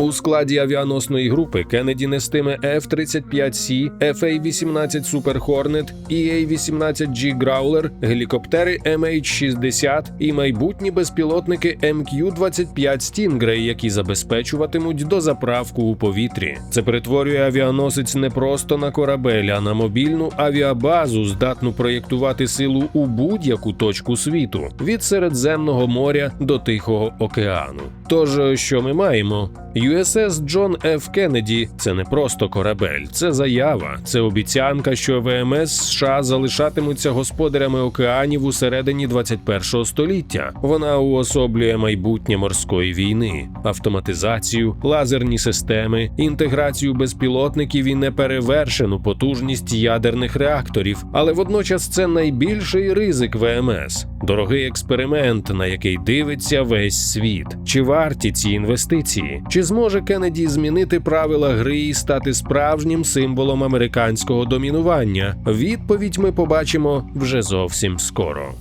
У складі авіаносної групи Кеннеді нестиме F-35C, FA-18 Super Hornet, EA-18G Growler, гелікоптери MH-60 і майбутні безпілотники MQ-25 Stingray, які забезпечуватимуть дозаправку у повітрі. Це перетворює авіаносець не просто на корабель, а на мобільну авіабазу, здатну проєктувати силу у будь-яку точку світу від Середземного моря до Тихого океану. Тож, що ми маємо? USS Джон Ф. Кеннеді – це не просто корабель, це заява, це обіцянка, що ВМС США залишатимуться господарями океанів у середині 21 століття. Вона уособлює майбутнє морської війни, автоматизацію, лазерні системи, інтеграцію безпілотників і неперевершену потужність ядерних реакторів. Але водночас це найбільший ризик ВМС. Дорогий експеримент, на який дивиться весь світ. Чи варті ці інвестиції? Чи зможе Кеннеді змінити правила гри і стати справжнім символом американського домінування? Відповідь ми побачимо вже зовсім скоро.